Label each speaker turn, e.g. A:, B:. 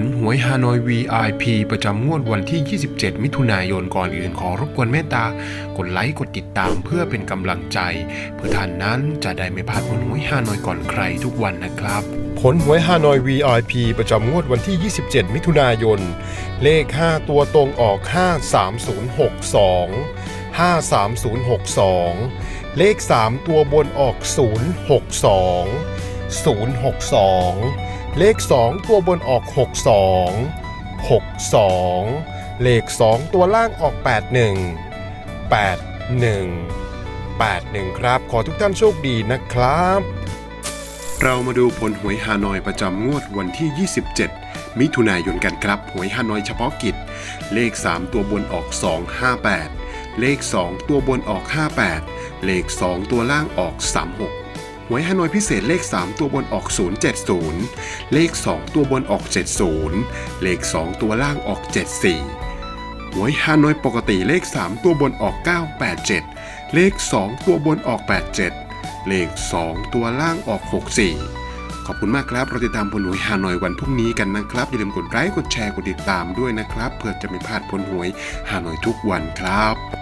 A: ลหวยฮานอย VIP ประจำงวดวันที่ 27 มิถุนายนก่อนอื่นขอรบกวนเมตตากดไลค์กดติดตามเพื่อเป็นกำลังใจ เพื่อท่านนั้นจะได้ไม่พลาดผลหวยฮานอยก่อนใครทุกวันนะครับ ผลหวยฮานอย VIP ประจำงวดวันที่ 27 มิถุนายน เลข 5 ตัวตรงออก 53062 53062 เลข 3 ตัวบนออก 062 062 เลข 2 ตัวบนออก 62 62 เลข 2 ตัวล่างออก 81 81 81 ครับ ขอทุกท่านโชคดีนะครับ เรามาดูผลหวยฮานอยประจำงวดวันที่ 27 มิถุนายนกันครับ หวยฮานอยเฉพาะกิจ เลข 3 ตัวบนออก 258 เลข 2 ตัวบนออก 58 เลข 2 ตัวล่างออก 36 หวยฮานอยพิเศษเลข 3 ตัวบนออก 070 เลข 2 ตัวบนออก 70 เลข 2 ตัวล่างออก 74 หวยฮานอยปกติเลข 3 ตัวบนออก 987 เลข 2 ตัวบนออก 87 เลข 2 ตัวล่างออก 64 ขอบคุณมากครับเราติดตามผลหวยฮานอยวันพรุ่งนี้กันนะครับ อย่าลืมกดไลค์กดแชร์กดติดตามด้วยนะครับ เพื่อจะไม่พลาดผลหวยฮานอยทุกวันครับ